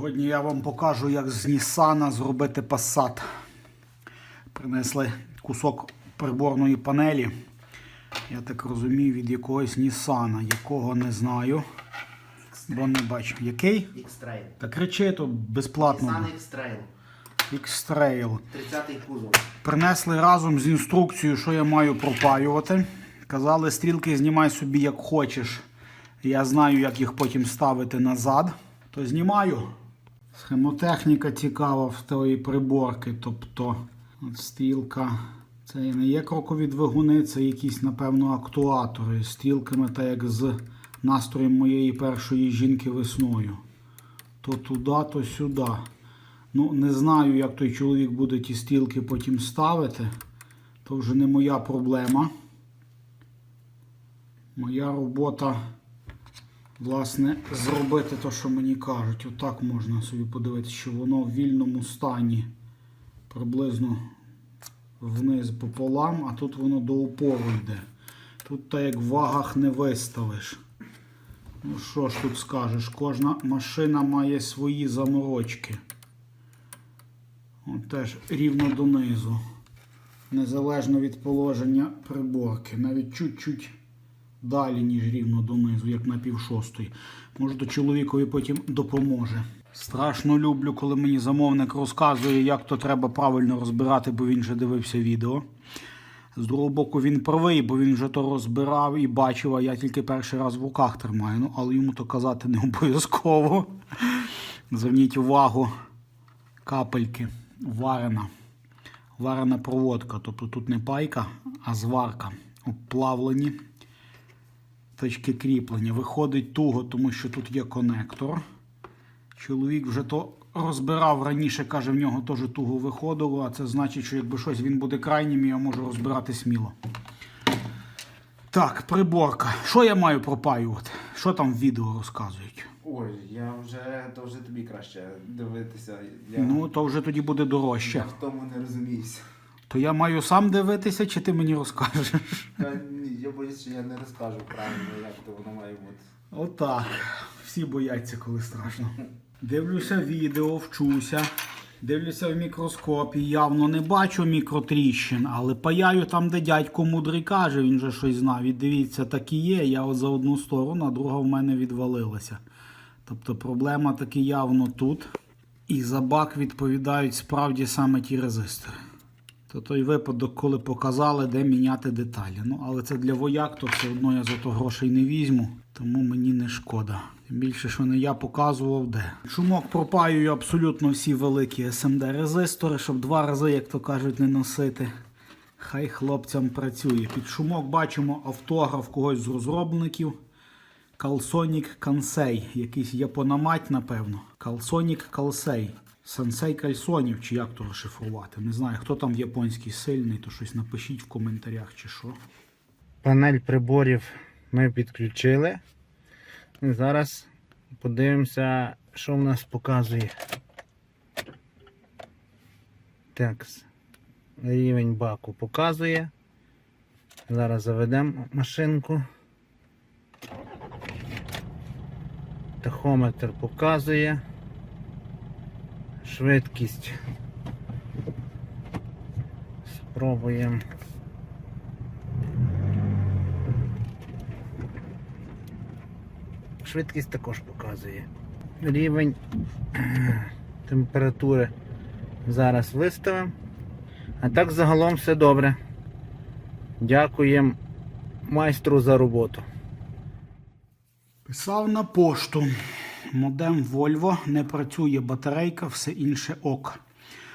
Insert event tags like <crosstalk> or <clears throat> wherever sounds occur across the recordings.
Сьогодні я вам покажу, як з Нісана зробити Passat. Принесли кусок приборної панелі. Я так розумію, від якогось Нісана, якого не знаю. Бо не бачу. Який? X-Trail. Та кричи то безплатно. Nissan X-Trail. X-Trail. 30-й кузов. Принесли разом з інструкцією, що я маю пропаювати. Казали, стрілки знімай собі як хочеш. Я знаю, як їх потім ставити назад. То знімаю. Схемотехніка цікава в тої приборки. Тобто от стрілка. Це не є крокові двигуни, це якісь, напевно, актуатори. з Стрілками, так як з настроєм моєї першої жінки весною. То туди, то сюди. Ну, не знаю, як той чоловік буде ті стрілки потім ставити. То вже не моя проблема. Моя робота, власне, зробити те, що мені кажуть. Отак можна собі подивитися, що воно в вільному стані приблизно вниз пополам, а тут воно до опору йде. Тут так як в вагах не виставиш. Ну що ж тут скажеш? Кожна машина має свої заморочки. От теж рівно донизу. Незалежно від положення приборки. Навіть чуть-чуть далі, ніж рівно донизу, як на пів шостої. Може, то чоловікові потім допоможе. Страшно люблю, коли мені замовник розказує, як то треба правильно розбирати, бо він вже дивився відео. З другого боку, він правий, бо він вже то розбирав і бачив, а я тільки перший раз в руках тримаю. Ну, але йому то казати не <laughs> обов'язково. Зверніть увагу, капельки, варена. Варена проводка. Тобто тут не пайка, а зварка. Обплавлені точки кріплення. Виходить туго, тому що тут є конектор. Чоловік вже то розбирав раніше, каже, в нього теж туго виходило, а це значить, що якби щось він буде крайнім, я можу розбирати сміло. Так, приборка. Що я маю пропаювати? Що там в відео розказують? Ой, я вже, то вже тобі краще дивитися. Я, Ну, то вже тоді буде дорожче. я в тому не розуміюся. То я маю сам дивитися, чи ти мені розкажеш? Та я боюсь, що я не розкажу правильно, як то воно має бути. Отак. Всі бояться, коли страшно. Дивлюся відео, вчуся. Дивлюся в мікроскопі, явно не бачу мікротріщин, але паяю там, де дядько мудрий каже, він же щось знав. І дивіться, так і є. Я от за одну сторону, а друга в мене відвалилася. Тобто проблема таки явно тут. І за бак відповідають справді саме ті резистори. То той випадок, коли показали, де міняти деталі. Ну, але це для вояк, то все одно я за то грошей не візьму, тому мені не шкода. Тим більше, що не я показував де. Шумок пропаюю абсолютно всі великі SMD резистори, щоб два рази, як то кажуть, не носити. Хай хлопцям працює. Під шумок бачимо автограф когось з розробників. Калсонік Кансей. Якийсь япономать, напевно. Калсонік Калсей. Сенсей Кальсонів, чи як то розшифрувати. Не знаю, хто там в японській сильний, то щось напишіть в коментарях чи що. Панель приборів ми підключили. І зараз подивимося, що в нас показує. Так, рівень баку показує. Зараз заведемо машинку. Тахометр показує. Швидкість. Спробуємо. Швидкість також показує. Рівень <clears throat> температури зараз виставимо. А так загалом все добре. Дякуємо майстру за роботу. Писав на пошту. Модем Volvo, не працює батарейка, все інше ок.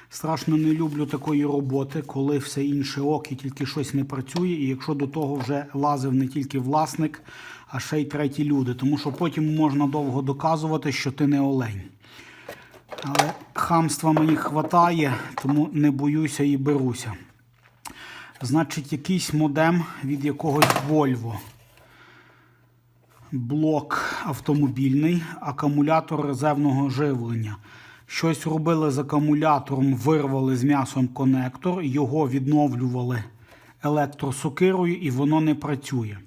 Страшно не люблю такої роботи, коли все інше ок і тільки щось не працює. І якщо до того вже лазив не тільки власник, а ще й треті люди. Тому що потім можна довго доказувати, що ти не олень. Але хамства мені хватає, тому не боюся і беруся. Значить, якийсь модем від якогось Volvo блок автомобільний, акумулятор резервного живлення. Щось робили з акумулятором, вирвали з м'ясом конектор, його відновлювали електросокирою і воно не працює.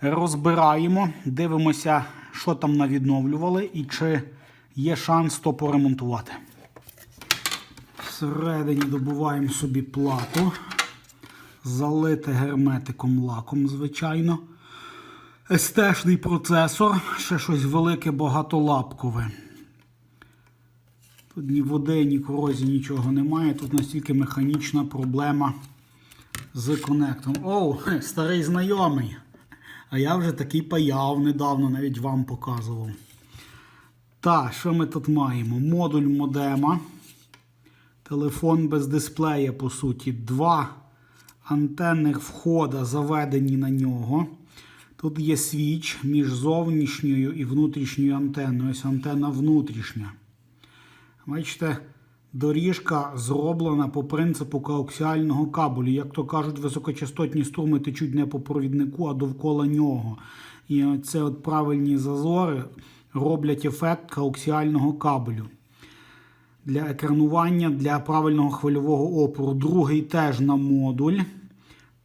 Розбираємо, дивимося, що там навідновлювали і чи є шанс то поремонтувати. Всередині добуваємо собі плату, залити герметиком лаком, звичайно. СТ-шний процесор, ще щось велике багатолапкове. Тут ні води, ні корозії, нічого немає. Тут настільки механічна проблема з конектором. Оу, <laughs> старий знайомий. А я вже такий паяв недавно, навіть вам показував. Так, що ми тут маємо? Модуль модема. Телефон без дисплея, по суті. Два антенних входа заведені на нього. Тут є свіч між зовнішньою і внутрішньою антенною. Ось антенна внутрішня. Бачите, доріжка зроблена по принципу коаксіального кабелю. Як то кажуть, високочастотні струми течуть не по провіднику, а довкола нього. І це от правильні зазори роблять ефект коаксіального кабелю. Для екранування для правильного хвильового опору. Другий теж на модуль.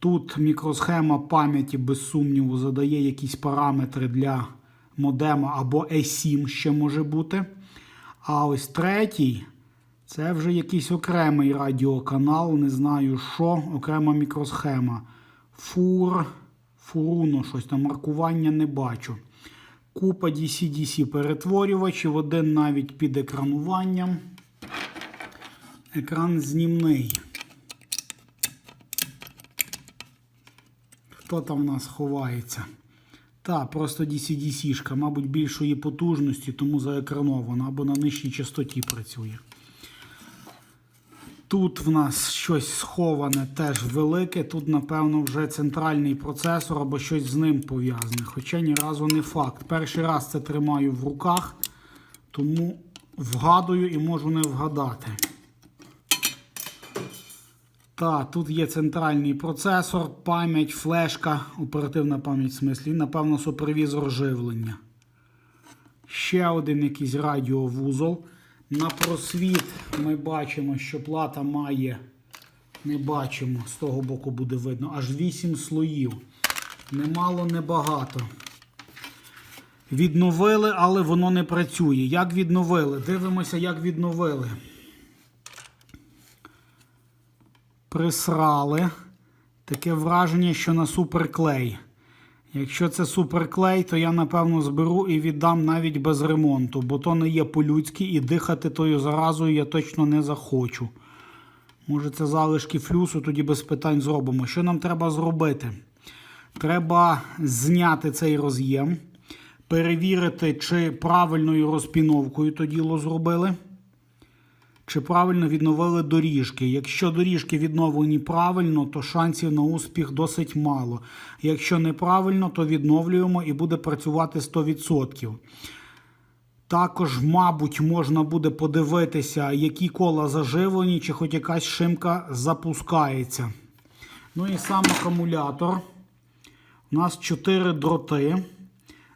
Тут мікросхема пам'яті, без сумніву, задає якісь параметри для модема або E7 ще може бути. А ось третій це вже якийсь окремий радіоканал, не знаю що, окрема мікросхема. Фур, фуруно, щось там маркування не бачу. Купа DC-DC перетворювачів, один навіть під екрануванням. Екран знімний. Хто там в нас ховається? Та, просто DC-DC-шка, мабуть, більшої потужності, тому заекранована або на нижчій частоті працює. Тут в нас щось сховане теж велике. Тут, напевно, вже центральний процесор або щось з ним пов'язане. Хоча ні разу не факт. Перший раз це тримаю в руках, тому вгадую і можу не вгадати. Так, тут є центральний процесор, пам'ять, флешка, оперативна пам'ять в смислі, і, напевно, супервізор живлення. Ще один якийсь радіовузол. На просвіт ми бачимо, що плата має, не бачимо, з того боку буде видно, аж 8 слоїв. Немало, небагато. Відновили, але воно не працює. Як відновили? Дивимося, як відновили. Присрали. Таке враження, що на суперклей. Якщо це суперклей, то я напевно зберу і віддам навіть без ремонту, бо то не є по-людськи і дихати тою заразою я точно не захочу. Може, це залишки флюсу, тоді без питань зробимо. Що нам треба зробити? Треба зняти цей роз'єм, перевірити, чи правильною розпіновкою то діло зробили. Чи правильно відновили доріжки? Якщо доріжки відновлені правильно, то шансів на успіх досить мало. Якщо неправильно, то відновлюємо і буде працювати 100%. Також, мабуть, можна буде подивитися, які кола заживлені, чи хоч якась шимка запускається. Ну і сам акумулятор. У нас 4 дроти.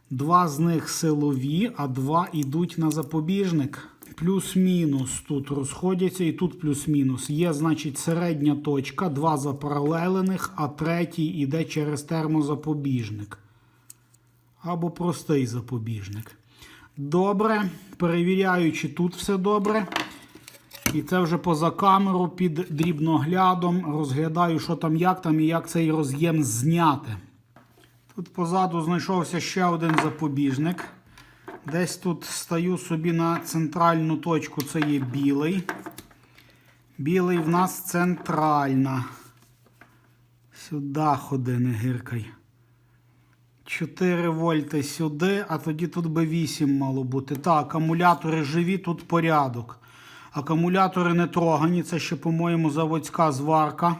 Два з них силові, а два йдуть на запобіжник. Плюс-мінус тут розходяться, і тут плюс-мінус. Є, значить, середня точка, два запаралелених, а третій йде через термозапобіжник. Або простий запобіжник. Добре. Перевіряю, чи тут все добре. І це вже поза камеру під дрібноглядом. Розглядаю, що там, як там і як цей роз'єм зняти. Тут позаду знайшовся ще один запобіжник. Десь тут стаю собі на центральну точку, це є білий. Білий в нас центральна. Сюди ходи, не гиркай. 4 вольти сюди, а тоді тут би 8 мало бути. Так, акумулятори живі, тут порядок. Акумулятори не трогані, це ще, по-моєму, заводська зварка.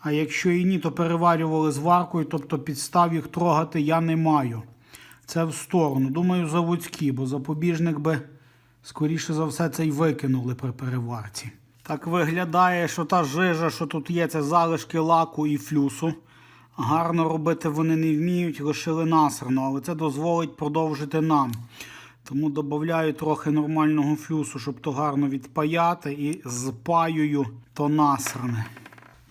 А якщо і ні, то переварювали зваркою, тобто підстав їх трогати я не маю. Це в сторону. Думаю, заводські, бо запобіжник би, скоріше за все, це й викинули при переварці. Так виглядає, що та жижа, що тут є, це залишки лаку і флюсу. Гарно робити вони не вміють, лишили насерно, але це дозволить продовжити нам. Тому додаю трохи нормального флюсу, щоб то гарно відпаяти і з паєю то насране.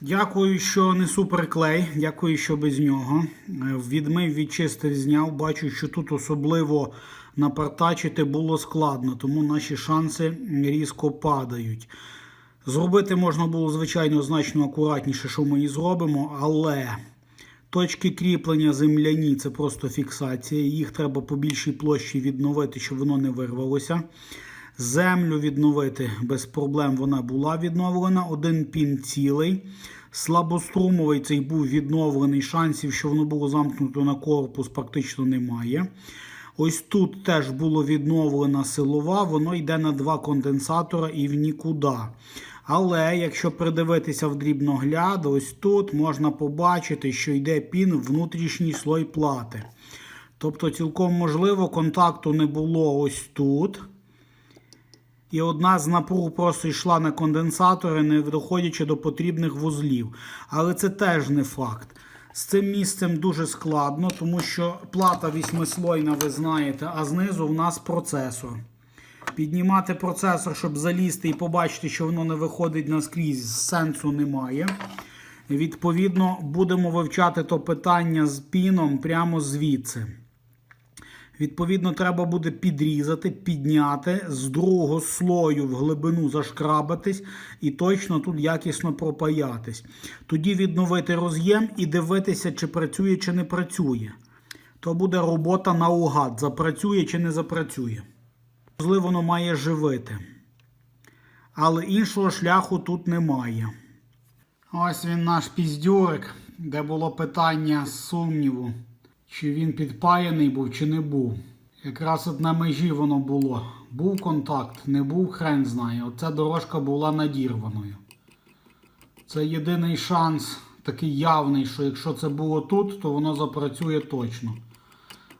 Дякую, що не суперклей. Дякую, що без нього. Е, Відмив, відчистив, зняв. Бачу, що тут особливо напартачити було складно, тому наші шанси різко падають. Зробити можна було, звичайно, значно акуратніше, що ми і зробимо, але точки кріплення земляні це просто фіксація. Їх треба по більшій площі відновити, щоб воно не вирвалося. Землю відновити без проблем вона була відновлена. Один пін цілий. Слабострумовий цей був відновлений. Шансів, що воно було замкнуто на корпус, практично немає. Ось тут теж було відновлена силова, воно йде на два конденсатора і в нікуди. Але якщо придивитися в дрібногляд, ось тут можна побачити, що йде пін внутрішній слой плати. Тобто, цілком можливо, контакту не було ось тут. І одна з напруг просто йшла на конденсатори, не доходячи до потрібних вузлів. Але це теж не факт. З цим місцем дуже складно, тому що плата вісьмислойна, ви знаєте, а знизу в нас процесор. Піднімати процесор, щоб залізти і побачити, що воно не виходить наскрізь, сенсу немає. Відповідно, будемо вивчати то питання з піном прямо звідси. Відповідно, треба буде підрізати, підняти з другого слою в глибину зашкрабатись і точно тут якісно пропаятись. Тоді відновити роз'єм і дивитися, чи працює, чи не працює. То буде робота наугад, запрацює чи не запрацює. Можливо, воно має живити. Але іншого шляху тут немає. Ось він наш піздюрик, де було питання з сумніву, чи він підпаяний був, чи не був. Якраз от на межі воно було. Був контакт, не був, хрен знає. Оця дорожка була надірваною. Це єдиний шанс, такий явний, що якщо це було тут, то воно запрацює точно.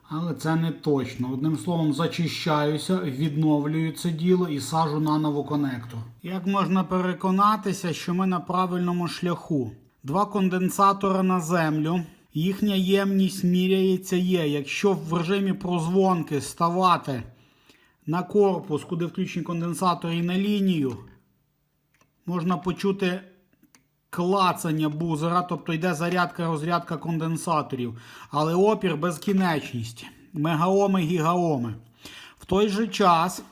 Але це не точно. Одним словом, зачищаюся, відновлюю це діло і сажу наново конектор. Як можна переконатися, що ми на правильному шляху? Два конденсатори на землю. Їхня ємність міряється є. Якщо в режимі прозвонки ставати на корпус, куди включені конденсатори і на лінію, можна почути клацання бузера, тобто йде зарядка, розрядка конденсаторів, але опір безкінечність. Мегаоми, гігаоми. В той же час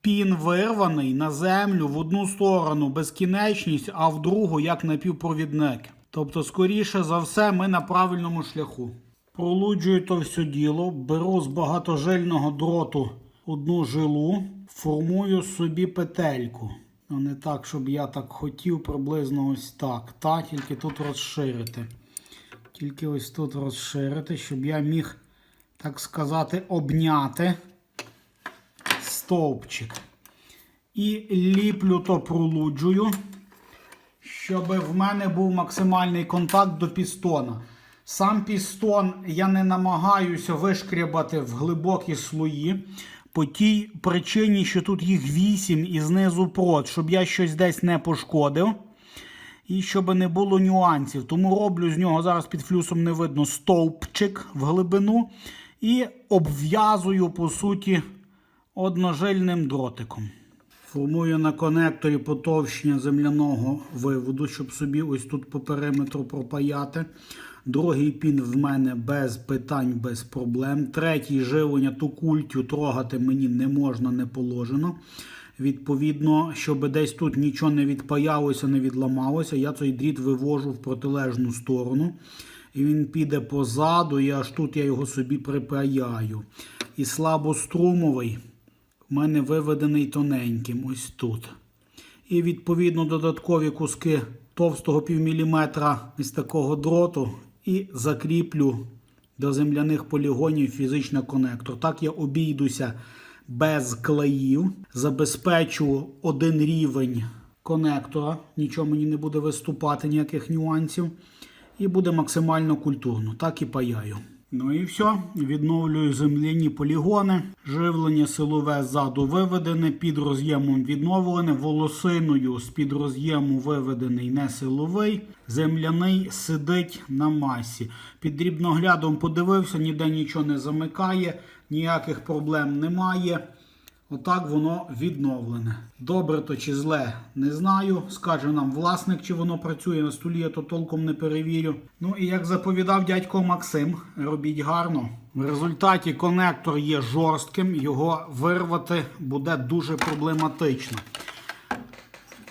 пін вирваний на землю в одну сторону безкінечність, а в другу як напівпровідник. Тобто, скоріше за все, ми на правильному шляху. Пролуджую то все діло, беру з багатожильного дроту одну жилу, формую собі петельку. Ну, не так, щоб я так хотів, приблизно ось так. Та, тільки тут розширити. Тільки ось тут розширити, щоб я міг, так сказати, обняти стовпчик. І ліплю то пролуджую, щоб в мене був максимальний контакт до пістона. Сам пістон я не намагаюся вишкрябати в глибокі слої. По тій причині, що тут їх 8 і знизу прот, щоб я щось десь не пошкодив. І щоб не було нюансів. Тому роблю з нього зараз під флюсом не видно стовпчик в глибину. І обв'язую, по суті, одножильним дротиком. Формую на конекторі потовщення земляного виводу, щоб собі ось тут по периметру пропаяти. Другий пін в мене без питань, без проблем. Третій живлення ту культю трогати мені не можна, не положено. Відповідно, щоб десь тут нічого не відпаялося, не відламалося, я цей дріт вивожу в протилежну сторону. І він піде позаду, і аж тут я його собі припаяю. І слабострумовий в мене виведений тоненьким, ось тут. І відповідно додаткові куски товстого півміліметра із такого дроту і закріплю до земляних полігонів фізично конектор. Так я обійдуся без клеїв, забезпечу один рівень конектора, нічого мені не буде виступати, ніяких нюансів. І буде максимально культурно. Так і паяю. Ну і все. Відновлюю земляні полігони. Живлення силове ззаду виведене, під роз'ємом відновлене, волосиною з під роз'єму виведений не силовий. Земляний сидить на масі. Під дрібноглядом подивився, ніде нічого не замикає, ніяких проблем немає. Отак воно відновлене. Добре то чи зле, не знаю. Скаже нам власник, чи воно працює на столі, я то толком не перевірю. Ну і як заповідав дядько Максим, робіть гарно. В результаті конектор є жорстким, його вирвати буде дуже проблематично.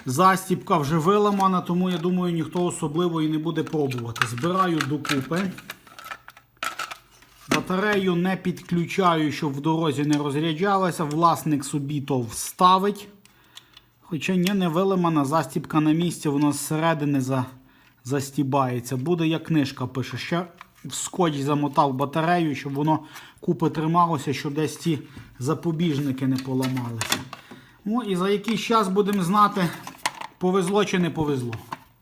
Застіпка вже виламана, тому я думаю, ніхто особливо і не буде пробувати. Збираю докупи. Батарею не підключаю, щоб в дорозі не розряджалася. Власник собі то вставить. Хоча ні, не вилимана, застіпка на місці, воно зсередини за, застібається. Буде як книжка пише. Ще в скотч замотав батарею, щоб воно купи трималося, щоб десь ті запобіжники не поламалися. Ну і за якийсь час будемо знати, повезло чи не повезло.